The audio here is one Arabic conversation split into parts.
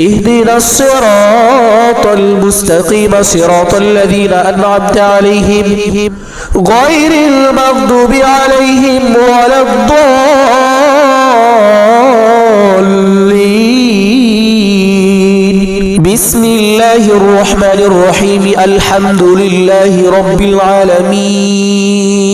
اهدنا الصراط المستقيم صراط الذين أنعمت عليهم غير المغضوب عليهم ولا الضالين. بسم الله الرحمن الرحيم. الحمد لله رب العالمين.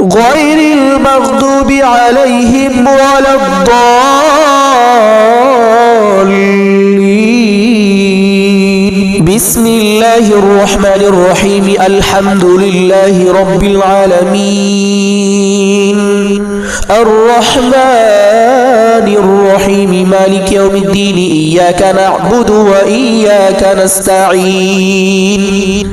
غير المغضوب عليهم ولا الضالين. بسم الله الرحمن الرحيم. الحمد لله رب العالمين. الرحمن الرحيم. مالك يوم الدين. إياك نعبد وإياك نستعين.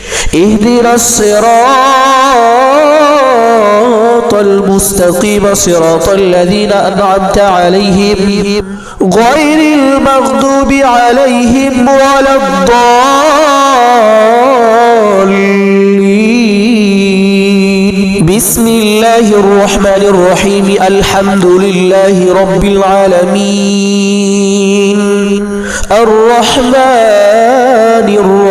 اهدنا الصراط المستقيم صراط الذين أنعمت عليهم غير المغضوب عليهم ولا الضالين. بسم الله الرحمن الرحيم. الحمد لله رب العالمين. الرحمن الرحيم.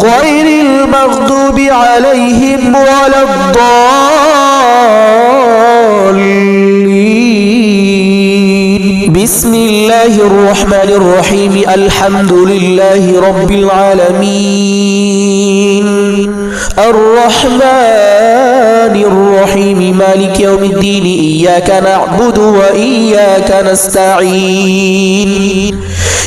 غير المغضوب عليهم ولا الضالين. بسم الله الرحمن الرحيم. الحمد لله رب العالمين. الرحمن الرحيم. مالك يوم الدين. إياك نعبد وإياك نستعين.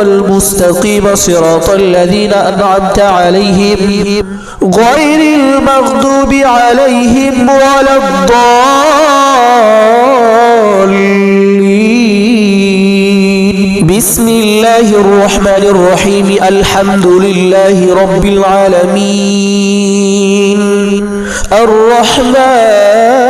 المستقيم صراط الذين أنعمت عليهم غير المغضوب عليهم ولا الضالين. بسم الله الرحمن الرحيم الحمد لله رب العالمين الرحمن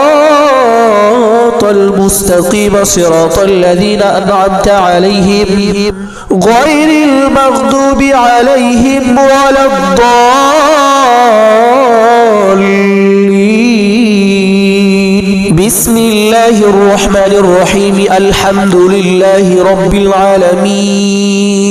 الصراط المستقيم صراط الذين أنعمت عليهم غير المغضوب عليهم ولا الضالين. بسم الله الرحمن الرحيم. الحمد لله رب العالمين.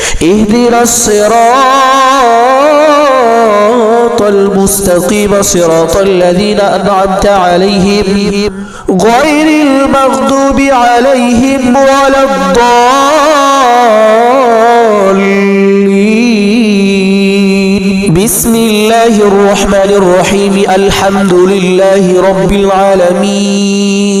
اهدنا الصراط المستقيم صراط الذين أنعمت عليهم غير المغضوب عليهم ولا الضالين. بسم الله الرحمن الرحيم. الحمد لله رب العالمين.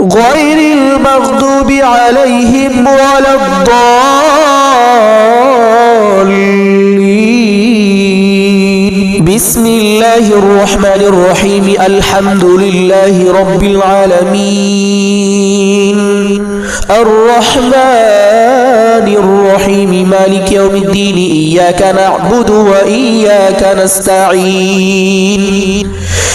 غير المغضوب عليهم ولا الضالين. بسم الله الرحمن الرحيم. الحمد لله رب العالمين. الرحمن الرحيم. مالك يوم الدين. إياك نعبد وإياك نستعين.